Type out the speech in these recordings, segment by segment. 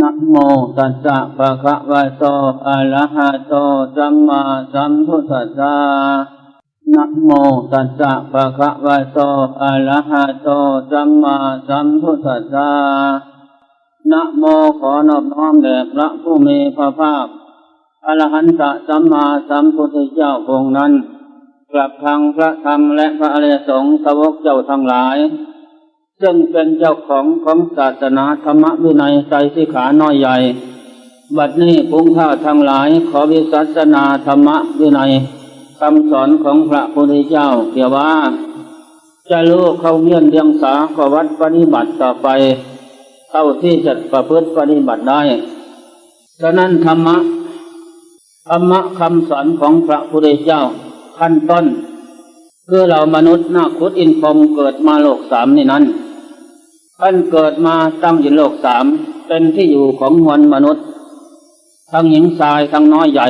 นะโมตัสสะภะคะวะโตอะระหะโตสัมมาสัมพุทธัสสะนะโมตัสสะภะคะวะโตอะระหะโตสัมมาสัมพุทธัสสะนะโมขอนอบน้อมแด่พระผู้มีพระภาคอรหันตสัมมาสัมพุทธเจ้าองค์นั้น กลับทางพระธรรมและพระอริยสงฆ์สาวกเจ้าทั้งหลาย ซึ่งเป็นเจ้าของของศาสนาธรรมวินัยใจสิขาน้อยใหญ่ บัดนี้พุงข้าทั้งหลายขอวิสัสนาธรรมวินัยคำสอนของพระพุทธเจ้าเกี่ยวว่า จะรู้เข้าเงียนเดียงสาขวัดปฏิบัติต่อไปเท่าที่จะประพฤติปฏิบัติได้ ฉะนั้นธรรมะธรรมะคำสอนของพระพุทธเจ้า ขั้นต้น คือเรามนุษย์นาคุดอินพรมเกิดมาโลกสามนี่นั้น ท่านเกิดมาตั้งอยู่โลกสามเป็นที่อยู่ของมวลมนุษย์ ทั้งหญิงชายทั้งน้อยใหญ่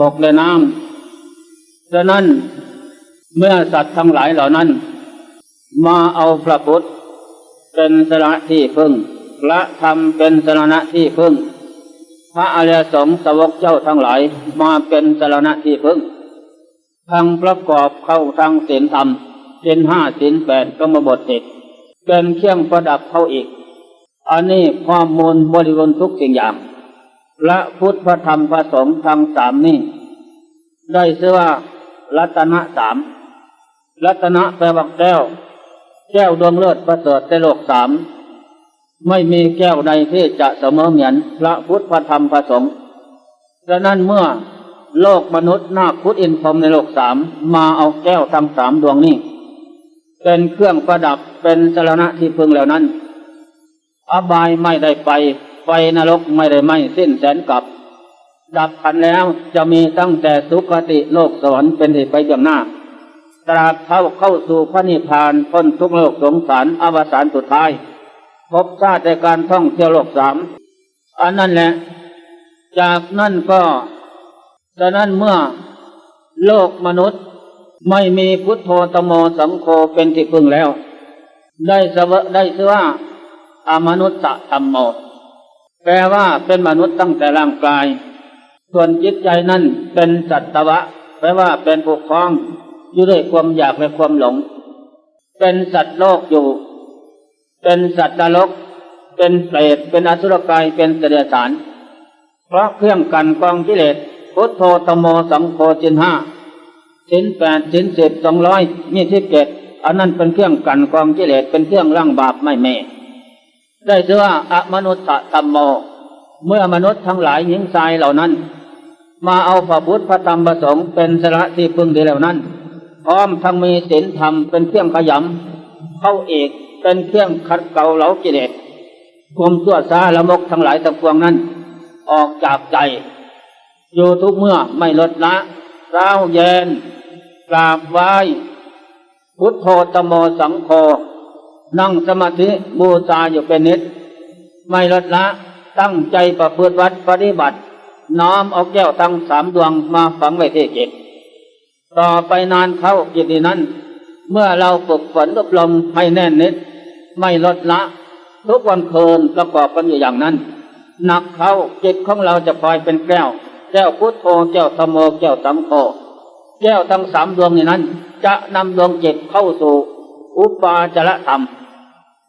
บกและน้ำฉะนั้นเมื่อสัตว์ทั้งหลายเหล่านั้น มาเอาพระพุทธเป็นสระที่พึ่งละธรรมเป็นสรณะที่พึ่ง พระอริยสงฆ์สวกเจ้าทั้งหลายมาเป็นสรณะที่พึ่งทางประกอบเข้าทางศีลธรรมศีลห้าศีลแปดก็มาบทติด เป็นเครื่องประดับเขาอีก อันนี้ข้อมูลบริบูรณ์ทุกสิ่งอย่างและพุทธพระธรรมพระสงฆ์ทางสามนี้ ได้ชื่อว่า รัตนะสามรัตนะแปลว่าแก้ว แก้วดวงเลิศประเสริฐในโลกสามไม่มีแก้วใดที่จะเสมอเหมือนพระพุทธพระธรรมพระสงฆ์ดังนั้นเมื่อโลกมนุษย์นาคพุทธอินพรหมในโลกสามมาเอาแก้วทั้งสามดวงนี้ เป็นเครื่องประดับเป็นสรณะที่พึงแล้วนั้น อบายไม่ได้ไป ไฟนรกไม่ได้ไหมสิ้นแสนกับ ดับขันแล้วจะมีตั้งแต่สุคติโลกสวรรค์เป็นที่ไปเบื้องหน้า ตราบเท่าเข้าสู่พระนิพพานพ้นทุกโลกสงสารอวสานสุดท้าย พบชาติในการท่องเที่ยวโลกสามอันนั้นแหละ จากนั้นก็ฉะนั้นเมื่อโลกมนุษย์ ไม่มีพุทโธตโมสังโฆเป็นที่พึ่งแล้ว ได้สวะได้ชื่อว่าอมนุษย์ธรรมโม แปลว่าเป็นมนุษย์ตั้งแต่ร่างกาย ส่วนจิตใจนั่นเป็นสัตวะ แปลว่าเป็นผู้คล้องอยู่ด้วยความอยากและความหลง เป็นสัตว์โลกอยู่ เป็นสัตว์นรก เป็นเปรต เป็นอสุรกาย เป็นเสดสาร เพราะเครื่องกันกองกิเลสพุทโธตโมสังโฆจินห้า สินแปดสินสิบสองร้อยยี่สิบเจ็ดอันนั้นเป็นเครื่องกันกองกิเลสเป็นเครื่องร่างบาปไม่แม่ ได้ชื่อว่าอมนุษย์ธรรมโม เมื่อมนุษย์ทั้งหลายหญิงชายเหล่านั้น มาเอาพระพุทธพระธรรมประสงค์เป็นสระที่พึ่งดีแล้วนั้น พร้อมทั้งมีศีลธรรมเป็นเครื่องขยำเข้าเอกเป็นเครื่องขัดเกลาเหลากิเลสความชั่วซาละมกทั้งหลายทั้งปวงนั้น ออกจากใจ อยู่ทุกเมื่อไม่ลดละ เช้าเย็นกราบไหว้ พุทโธตโมสังโฆนั่งสมาธิบูชาอยู่เป็นนิด ไม่ลดละตั้งใจประพฤติวัดปฏิบัติ น้อมเอาแก้วทั้งสามดวงมาฝังไว้ที่จิตต่อไปนานเข้าจิตนั้น เมื่อเราฝึกฝนอบรมให้แน่นนิด ไม่ลดละทุกวันคืนประกอบกันอยู่อย่างนั้น หนักเข้าจิตของเราจะคอยเป็นแก้ว แก้วพุทโธแก้วธรรมโมแก้วสัมโฆแก้วทั้งสามดวงนี้นั้น จะนำดวงจิตเข้าสู่ อุปาจารธรรม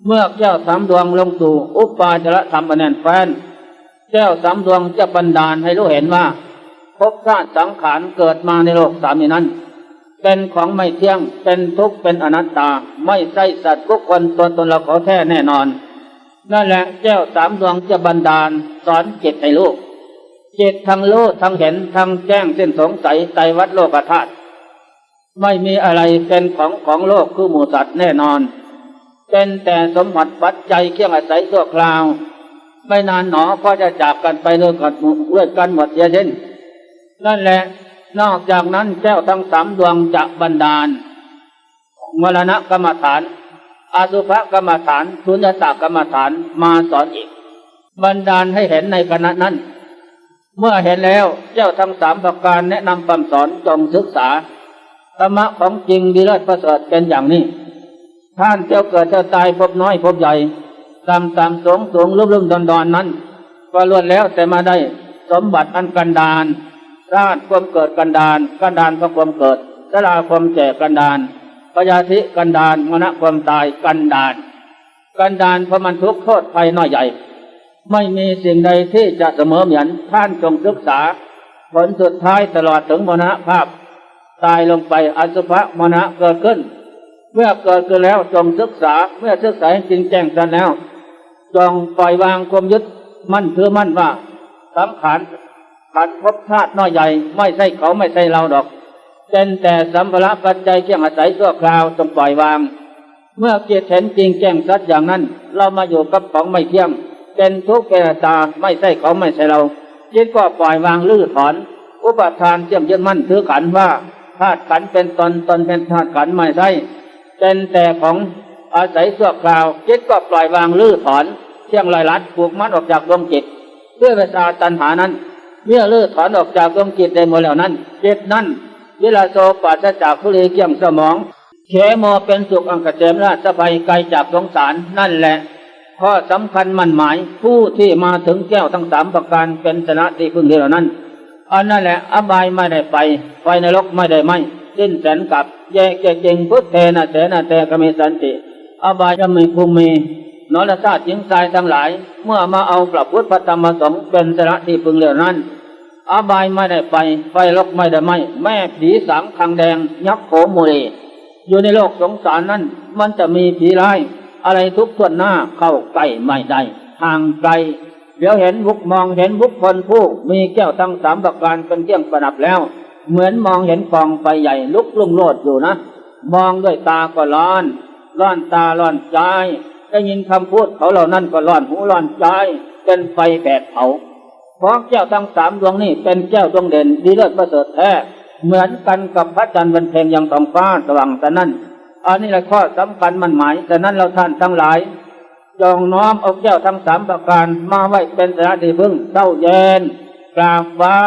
เมื่อแก้วสามดวงลงสู่อุปาจารธรรมอันแน่นแฟ้นแก้วสามดวงจะบันดาลให้รู้เห็นว่าภพชาติสังขารเกิดมาในโลกสามนี้นั้น เป็นของไม่เที่ยงเป็นทุกข์เป็นอนัตตาไม่ใช่สัตว์ทุคนตัวตนเราขอแท้แน่นอน นั่นแหละแก้วสามดวงจะบันดาลสอนจิตให้ลูก จิตทั้งรู้ทั้งเห็นทั้งแจ้งเส้นสงสัยใจวัดโลกธาตุไม่มีอะไรเป็นของของโลกคือหมูสัตว์แน่นอน เป็นแต่สมบัติปัจจัยเครื่องอาศัยชั่วคราว ไม่นานหนอก็จะจากกันไปด้วยกันด้วยกันหมดเยสิ้นนั่นแหละ นอกจากนั้นแก้วทั้งสามดวงจะบันดาลมรณะกรรมฐาน อาสุภกรรมฐานทุนยตากรรมฐานมาสอนอีก บันดาลให้เห็นในขณะนั้น เมื่อเห็นแล้วเจ้าทั้งสามประการแนะนำคำสอนจงศึกษาธรรมะของจริงดีเลิศประเสริฐเป็นอย่างนี้ ท่านเจ้าเกิดเจ้าตายพบน้อยพบใหญ่ต่ำต่ำสูงสงลุ่มลุ่มดอนดอนนั้น ก็ล้วนแล้วแต่มาได้สมบัติอันกันดานชาติความเกิดกันดานกันดานพระความเกิดสลาความแก่กันดานปยาธิกันดานมรณะความตายกันดาน กันดานเพราะมันทุกข์โทษภัยน้อยใหญ่ ไม่มีสิ่งใดที่จะเสมอเหมือนท่านจงศึกษา ผลสุดท้ายตลอดถึงมรณภาพ ตายลงไปอสุภะมรณะเกิดขึ้น เมื่อเกิดขึ้นแล้วจงศึกษาเมื่อศึกษาจริงแจ้งกันแล้ว จงปล่อยวางความยึดมั่นถือมั่นว่าสังขารขันภพชาติน้อยใหญ่ไม่ใช่เขาไม่ใช่เราดอกเป็นแต่สัมภาระปัจจัยเครื่องอาศัยชั่วคราวจงปล่อยวาง เมื่อเกียรติเห็นจริงแจ้งสัตย์อย่างนั้น เรามาอยู่กับของไม่เที่ยง เป็นทุกข์แก่ตาไม่ใช่เขาไม่ใช่เราจิตก็ปล่อยวางลื้อถอน อุปทานเชื่อมยึดมั่นถือขันว่าธาตุขันเป็นตนตนเป็นธาตุขันไม่ใช่เป็นแต่ของอาศัยชั่วคราวจิตก็ปล่อยวางลื้อถอนเชี่ยงลอยลัดผูกมัดออกจากดวงจิตเพื่อเวลาตัณหานั้น เมื่อลื้อถอนออกจากดวงจิตได้หมดแล้วนั้นจิตนั้นเวลาโซปราจากทุเลเกี่ยมสมองเขโมเป็นสุขอังกเจมราชสภัยไกลจากสงสารนั่นแหละ ข้อสำคัญมั่นหมาย ผู้ที่มาถึงแก้วทั้งสามประการเป็นชนะที่พึ่งเดียวนั้นอันนั่นแหละอบายไม่ได้ไปไฟนรกไม่ได้ไหมสิ้นแสนกับแยกแยกเจงพุทธเทนะเสนะเตกมีสันติ อบายจะมีภูมินรชาติหญิงชายทั้งหลาย เมื่อมาเอาประพุทธธรรมสงฆ์เป็นชนะที่พึ่งเดียวนั้น อบายไม่ได้ไปไฟลกไม่ได้ไหมแม่ผีสางคังแดงยักษ์โขโมเลอยู่ในโลกสงสารนั้น มันจะมีผีร้าย อะไรทุกส่วนหน้าเข้าใกล้ไม่ได้ห่างไกล เดี๋ยวเห็นบุกมองเห็นบุคคลผู้มีแก้วทั้งสามประการเป็นเครื่องประดับแล้ว เหมือนมองเห็นกองไฟใหญ่ลุกลุ่งโลดอยู่นะ มองด้วยตาก็ร้อน ร้อนตาร้อนใจได้ยินคำพูดเขาเหล่านั้นก็ร้อนหูร้อนใจเป็นไฟแผดเผาเพราะแก้วทั้งสามดวงนี้เป็นแก้วดวงเด่นดีเลิศประเสริฐแท้เหมือนกันกับพระจันทร์บนเพลงยังท้องฟ้าสว่างแต่นั้น อันนี้แหละข้อสำคัญมันหมาย แต่นั้นเราท่านทั้งหลายจงน้อมเอาแก้วทั้งสามประการมาไว้เป็นสถานที่พึ่งเศร้าเย็นกราบไหว้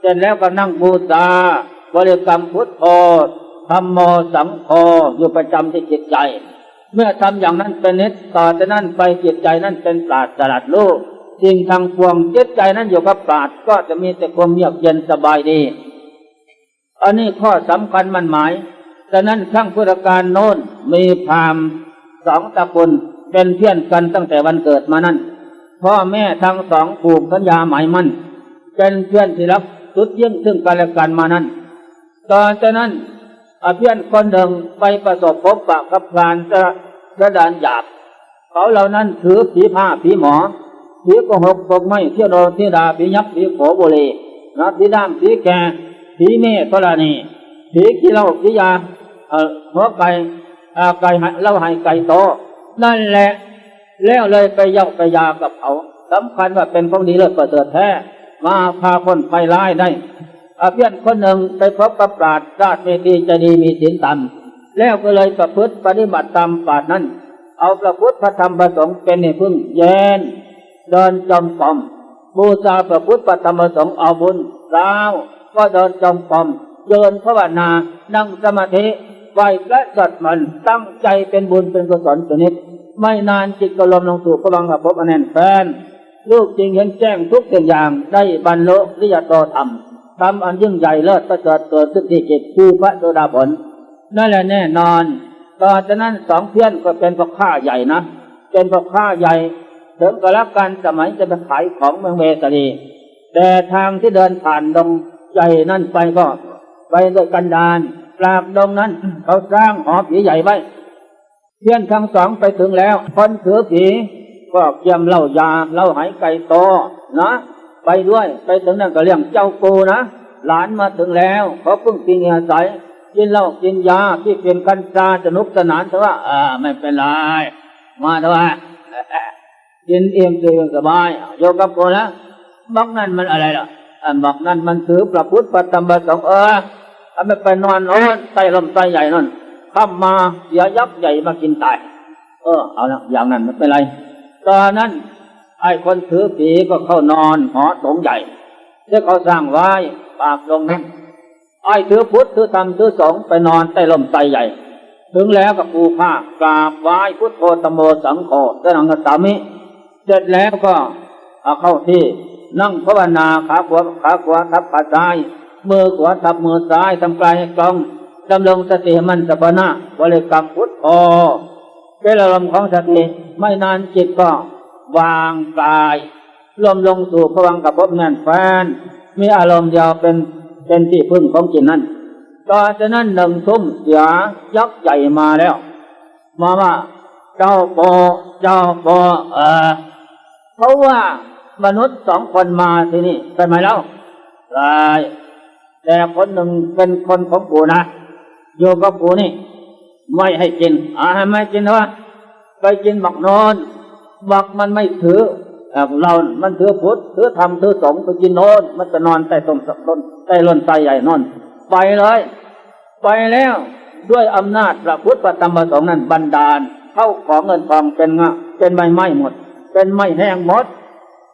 เสร็จแล้วก็นั่งบูชาบริกรรมพุทโธธรรมโมสังโฆอยู่ประจำที่จิตใจ เมื่อทำอย่างนั้นเป็นนิดต่อจากนั้นไปจิตใจนั้นเป็นปราดสลัดโลกสิ่งทางพวงจิตใจนั้นอยู่กับปราดก็จะมีแต่ความเยือกเย็นสบายดี อันนี้ข้อสำคัญมันหมาย ฉะนั้นข้างพุทธการโน้นมีพราหมณ์สองตระกูลเป็นเพื่อนกันตั้งแต่วันเกิดมานั้นพ่อแม่ทั้งสองผูกสัญญาหมายมั่นเป็นเพื่อนที่รักสุดเยี่ยงซึ่งกันและกันมานั้นต่อจากนั้นอเพื่อนคนหนึ่งไปประสบพบปะกับพรานกระดานหยาบ เขาเหล่านั้นถือผีผ้าผีหมอผีโกหกปกไม่เที่ยวโดนที่ดาผียักษ์ผีโขบุรีนะผีด้ามผีแกผีเมฆธรณีผีขี้เหล้าผียา หัวไก่ไก่เล้าให้ไก่โต นั่นแหละ แล้วเลยไปเย่าไปยากับเขาสำคัญว่าเป็นของดีเลิศประเสริฐแท้ มาพาคนไปร้ายได้อาเพี้ยนคนหนึ่งไปพบกับปราชญ์ราชเมตีใจดีมีศีลต่ำแล้วก็เลยประพฤติปฏิบัติตามปราชญ์นั้น เอาพระพุทธพระธรรมพระสงฆ์เป็นที่พึ่งแยนเดินจอมปอมบูชาพระพุทธพระธรรมพระสงฆ์เอาบุญร้าวก็เดินจอมปอมเดินภาวนานั่งสมาธิ ไหวพระสัตว์มันตั้งใจเป็นบุญเป็นกุศลชนิด ไม่นานจิตก็ลมลงสู่พลังกับพบอันแน่นแฟน ลูกจริงเห็นแจ้งทุกสิ่งอย่างได้บรรลุริยตธรรมทำอันยิ่งใหญ่เลิศประเสริฐเกิดขึ้นที่จิตคือพระโสดาผลนั่นแหละแน่นอนต่อจากนั้นสองเพื่อนก็เป็นพ่อข้าใหญ่นะ เป็นพ่อข้าใหญ่ถึงกระกันสมัยจะไปขายของเมืองเวสลีแต่ทางที่เดินผ่านดงใหญ่นั่นไปก็ ไปโดยกันดาน กราบดงนั้น เขาสร้างหอผีใหญ่ไว้เพื่อนทั้งสองไปถึงแล้ว คนถือผีก็เกี่ยมเหล้ายาเหล้าหายไก่โตนะ ไปด้วยไปถึงนั่นก็เรียกเจ้ากูนะหลานมาถึงแล้วเขาเพิ่งกินอาศัยกินเหล้ากินยาที่เป็นกัญชาสนุกสนานแต่ว่าอ่าไม่เป็นไรมาเถอะวะกินเองตัวเองสบายโยกับกูนะบักนั่นมันอะไรล่ะอันบักนั่นมันถือประพุทธประธรรมประสงค์เออ ถ้าไม่ไปนอนนอนใต้ลมใต้ใหญ่นั่นข้ามมาเสียยักษ์ใหญ่มากินตาย เออ เอาละอย่างนั้นไม่เป็นไร ตอนนั้น ไอ้คนถือผีก็เข้านอนหอสงใหญ่ที่เขาสร้างไว้ปากลงนั้นไอ้ถือพุทธถือธรรมถือสงฆ์ไปนอนใต้ลมไทรใหญ่ ถึงแล้วก็ปูผ้ากราบไหว้พุทโธตมโมสังโฆสนังกสามิเสร็จแล้วก็เอาเข้าที่นั่งภาวนาขาขวาขาขวาทับขาซ้าย มือขวาทับมือซ้ายทำกายให้ตรงดำรงสติมันสัพนะบริกรรมพุทโธเป็นอารมณ์ของสติไม่นานจิตก็วางกายรวมลงสู่พวังกับพบแน่นแฟน มีอารมณ์เดียวเป็นเป็นที่พึ่งของจิตนั้นต่อจากนั้นหนึ่งทุ่มเสียยักษ์ใหญ่มาแล้ว มาว่า เจ้าปอเจ้าปอเออเพราะว่ามนุษย์สองคนมาที่นี่ใช่ไหมเล่าใช่ แต่คนหนึ่งเป็นคนของกูนะอยู่กับกูนี่ ไม่ให้กินอ่าไม่กินวะไปกินบักนอนบักมันไม่ถือเรามันถือพุทธถือธรรมถือสงฆ์ไปกินนอนมันจะนอนใต้ต้นต้นใต้ร่นไทรใหญ่นอน ไปเลยไปแล้วด้วยอำนาจพระพุทธประธรรมประสงฆ์นั้นบันดาลเข้าของเงินทองเป็นงะเป็นใบไม้หมด เป็นไม้แห้งหมด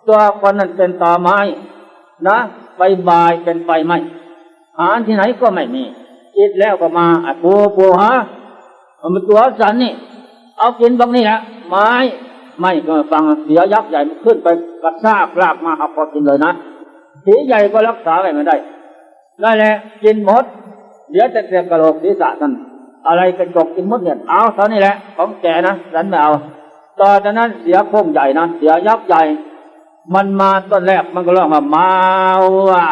ตัวคนนั้นเป็นตอไม้ นะใบบายเป็นไฟไหม้ หาที่ไหนก็ไม่มีคิดแล้วก็มาอะปูปูฮะเอามาตัวสันนี่ เอากินบางนี่แหละไม้ไม่ก็ฟังเสียยักษ์ใหญ่มันขึ้นไปกระซากลากมาเอาพอกินเลยนะผีใหญ่ก็รักษาไว้ไม่ได้ได้แหละกินหมดเดี๋ยวจะเสียกระโหลกศีรษะท่นอะไรกระจกกินหมดเนี่ยเอาเท่านี้แหละ ของแกนะฉันไม่เอาต่อจากนั้นเสียโค้งใหญ่นะเสียยักษ์ใหญ่ มันมาต้นแรกมันก็ร้องมาเมาว่ะ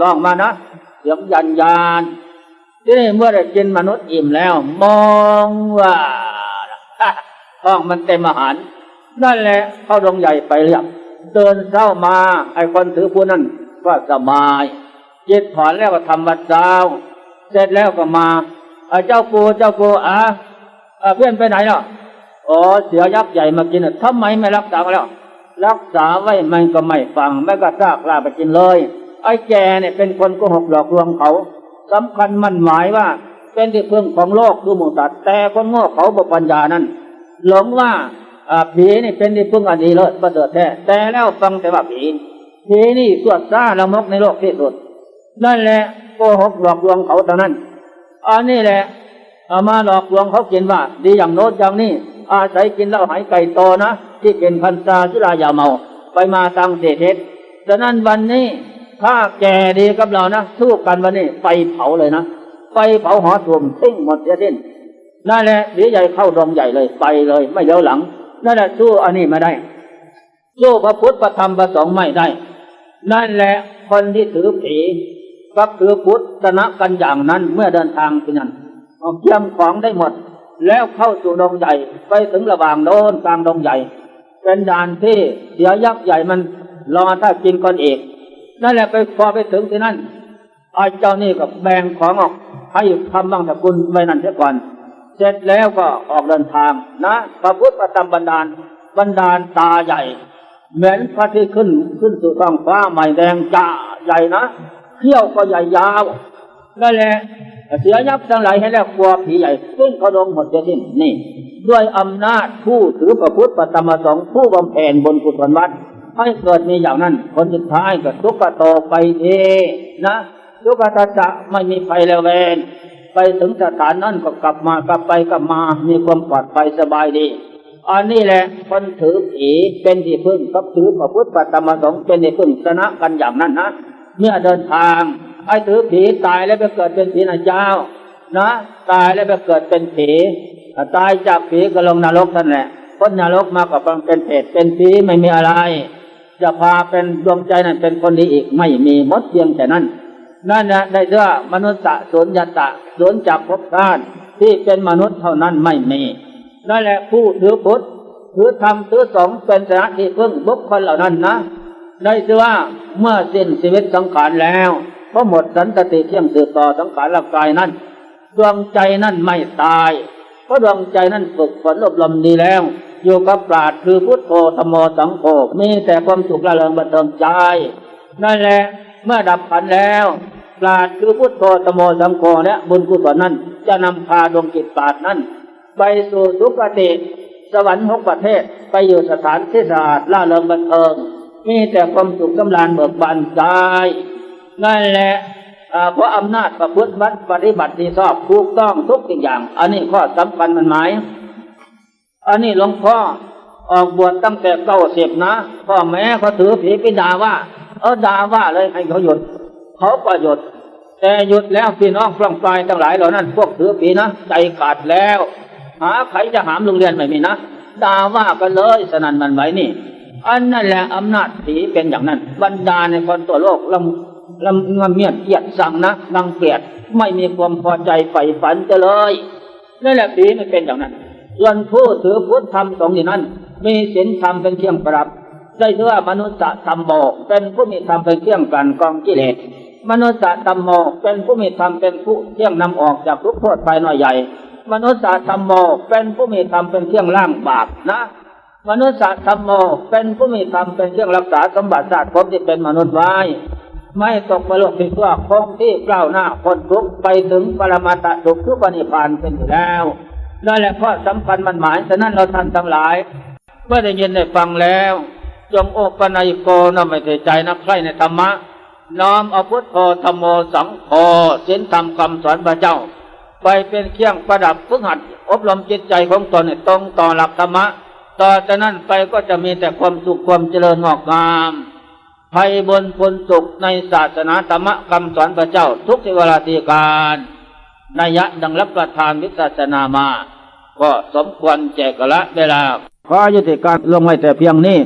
ร้องมานะ เสียงยันยานที่นี่เมื่อได้กินมนุษย์อิ่มแล้ว มองว่าท้องมันเต็มอาหาร นั่นแหละเข้าดงใหญ่ไปเรียบเดินเศร้ามา ไอ้คนถือผู้นั้นก็สบายจิตถอนแล้วก็ทำวัดเช้า เสร็จแล้วก็มาอ่าเจ้าปูเจ้าปูอะเพื่อนไปไหนเนาะอ๋อเสียยักษ์ใหญ่มากินอะทำไมไม่รักษาแล้ว รักษาไว้มันก็ไม่ฟังไม่ก็ซากลาไปกินเลย ไอ้แกเนี่ยเป็นคนโกหกหลอกลวงเขาสำคัญมันหมายว่า เป็นที่พึ่งของโลกดูหมูสัตว์แต่คนโง่เขาบปัญญานั้น หลงว่าผีนี่เป็นที่พึ่งอันดีเลิศประเสริฐแท้แต่แล้วฟังแต่ว่าผีผีนี่สวดซ่าละมกในโลกที่สุดนั่นแหละโกหกหลอกลวงเขาเท่านั้น อันนี้แหละเอามาหลอกลวงเขากินว่า ดีอย่างโน้นอย่างนี้ อาศัยกินเหล้าหายไก่โตนะที่เป็นพันซาสุรายาเมา ไปมาตังเศษเทศฉะนั้นวันนี้ ถ้าแกดีกับเรานะสู้กันวันนี้ไฟเผาเลยนะไฟเผาหอถ่วมทิ้งหมดเสียสิ้นนั่นแหละเดี๋ยวใหญ่เข้าดงใหญ่เลยไปเลย ไม่เลี้ยวหลังนั่นแหละสู้อันนี้ไม่ได้สู้พระพุทธพระธรรมพระสงฆ์ไม่ได้ นั่นแหละคนที่ถือผีก็คือพุทธชนะกันอย่างนั้นเมื่อเดินทางที่นั่นเอาเตรียมของได้หมด แล้วเข้าสู่ดงใหญ่ไปถึงระหว่างโน้นกลางดงใหญ่ เป็นด่านที่เสียยักษ์ใหญ่มันรอถ้ากินก่อนเอก นั่นแหละไปพอไปถึงที่นั่นไอ้เจ้านี่ก็แบ่งของออกให้ทำบังสกุลไว้นั่นเสียก่อน เสร็จแล้วก็ออกเดินทางนะพระพุทธประจำบันดาลบันดาลตาใหญ่ เหมือนพระที่ขึ้นขึ้นสู่ท้องฟ้าใหม่แดงจ้าใหญ่นะเขี้ยวก็ใหญ่ยาวนั่นแหละเสียยับทั้งหลายให้แล้วกลัวผีใหญ่ซึ่งเขาดงหมดจะสิ้นนี่ ด้วยอำนาจผู้ถือประพุทธปฏิมาสงฆ์ผู้บำเพ็ญบนกุศลวัด ให้เกิดมีอย่างนั้นคนสุดท้ายก็ทุกขโตไปเทนะทุกขตัสสะไม่มีไฟแล้วเวนไปถึงสถานนั้นก็กลับมากลับไปกลับมามีความปลอดภัยสบายดีอันนี้แหละคนถือผีเป็นที่พึ่งกับถือพระพุทธปฏิมาสงฆ์เป็นที่พึ่งชนะกันอย่างนั้นนะเมื่อเดินทางไอ้ถือผีตายแล้วไปเกิดเป็นผีนะเจ้า นะ ตายแล้วไปเกิดเป็นผีตายจากผีก็ลงนรกท่านแหละพ้นนรกมากับเป็นเพศเป็นผีไม่มีอะไร จะพาเป็นดวงใจนั้นเป็นคนดีอีกไม่มีมดเพียงแต่นั้นนั่นนะได้เรื่องมนุษย์สุญตะสุญจากภพชาติที่เป็นมนุษย์เท่านั้นไม่มีนั่นแหละผู้ถือพุทธถือธรรมถือสงเป็นสถานที่พึ่งบุคคลเหล่านั้นนะได้ชื่อว่าเมื่อสิ้นชีวิตสังขารแล้วเพราะหมดสันตติเที่ยงสืบต่อสังขารร่างกายนั้นดวงใจนั่นไม่ตายเพราะดวงใจนั้นฝึกฝนอบรมดีแล้ว อยู่กับปราดคือพุทโธธรรมโมสังโฆมีแต่ความสุขละเริงบันเทิงใจ นั่นแหละเมื่อดับขันแล้วปราดคือพุทโธธรรมโมสังโฆและบุญกุศลนั้น จะนำพาดวงจิตปราดนั้น ไปสู่สุคติ สวรรค์หกประเทศไปอยู่สถานที่สะอาดล่าเริงบันเทิง มีแต่ความสุขกำลานเบิกบานใจนั่นแหละเพราะอำนาจประพฤติวัดปฏิบัติที่ชอบถูกต้องทุกสิ่งอย่าง อันนี้ข้อสำคัญมันหมาย อันนี้หลวงพ่อออกบวชตั้งแต่เก้าสิบนะพ่อแม่เขาถือผีไปด่าว่า เออด่าว่าเลยให้เขาหยุด เขาก็หยุด แต่หยุดแล้วพี่น้องฟังไฟทั้งหลายเหล่านั้น พวกถือผีนะใจขาดแล้ว หาใครจะหามโรงเรียนไม่มีนะด่าว่ากันเลยสนั่นมันไหวนี่ อันนั่นแหละอำนาจผีเป็นอย่างนั้น บรรดาในคนตัวโลกลำลำงำเมียดเกียดสั่งนะนังเกลียดไม่มีความพอใจใฝ่ฝันจะเลยนั่นแหละผีมันเป็นอย่างนั้น ส่วนผู้ถือพุทธธรรมสงฆ์อย่างนั้น มีศีลธรรมเป็นเครื่องประดับ ได้ชื่อว่ามนุษย์ธรรมโมเป็นผู้มีธรรมเป็นเครื่องกันกองกิเลสมนุษย์ธรรมโมเป็นผู้มีธรรมเป็นผู้เครื่องนำออกจากทุกข์โทษภายน้อยใหญ่ มนุษย์ธรรมโมเป็นผู้มีธรรมเป็นเครื่องล่างบาปนะ มนุษย์ธรรมโมเป็นผู้มีธรรมเป็นเครื่องรักษาสมบัติศาสตร์ภพที่เป็นมนุษย์ไว้ไม่ตกไปลกที่ตัวคงที่เกล้าหน้าคนทุกไปถึงปรมาตสุขทุกปณิพานเป็นอยู่แล้ว นั่นแหละข้อสำคัญมันหมาย ฉะนั้นเราท่านทั้งหลาย เมื่อได้ยินได้ฟังแล้วจงโอปนัยโกนำไม่ใส่ใจนักใครในธรรมะ น้อมเอาพุทโธธรรมโมสังโฆศีลธรรมคำสอนพระเจ้า ไปเป็นเครื่องประดับฝึกหัด อบรมจิตใจของตนให้ตรงต่อหลักธรรมะ ต่อจากนั้นไปก็จะมีแต่ความสุขความเจริญงอกงามภัยบนผลสุขในศาสนาธรรมะคำสอนพระเจ้า ทุกเวลาตีการ นัยะดังรับประทานวิศาสนามา ก็สมควรแจกละเวลาขอยุติการลงไว้แต่เพียงนี้